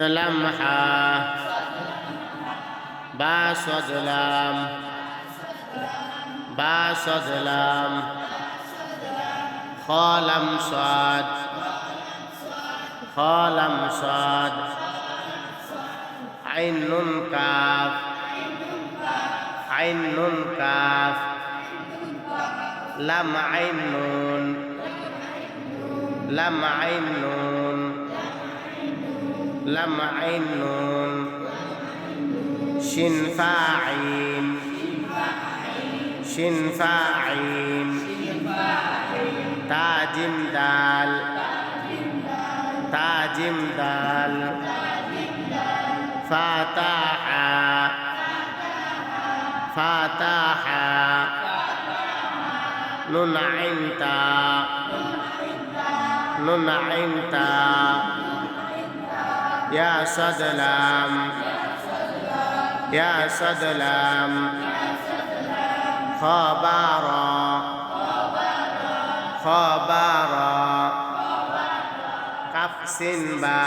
لمحة با صد لام با صد لام خالم صاد خالم صاد عين نون كاف عين نون كاف لم عين نون لم عين نون لم عين نون شن فاعين فاعين تاجم دال تاجم دال فاتحة فاتحة نون عينتا نون عينتا يا سدلام. يا سدلام. خبارا. خبارا. كف با.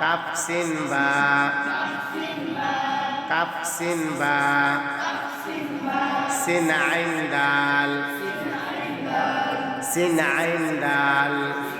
كف با. كف با. سن عندال سن عندال. سن عندال.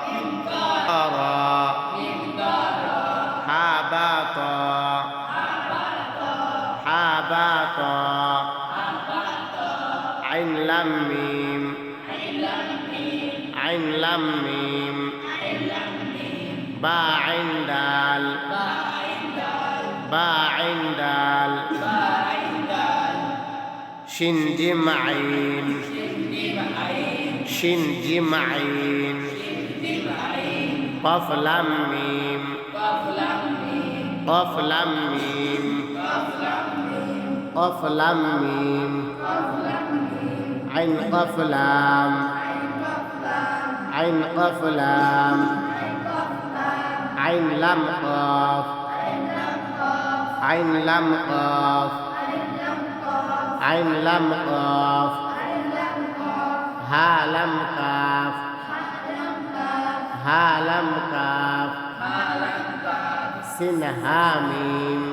حباطا عين لم ميم. عين لم ميم. با عين دال. با عين دال. شن جيم عين. شن جيم عين. قف لم ميم. قف لم ميم. قف لام ميم عين قف لام عين قف لام عين لام قاف عين لام قاف عين لام قاف ها لم قاف ها لم قاف سن ها ميم سن هاميم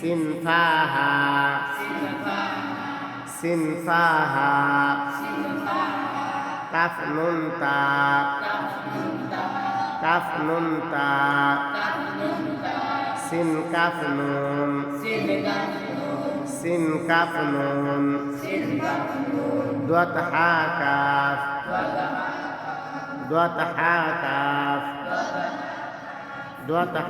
سن فاها سن فاها كف نون تا كف نون تا سن كف نون سن كف نون دوت حا كاف دوت حا dua tak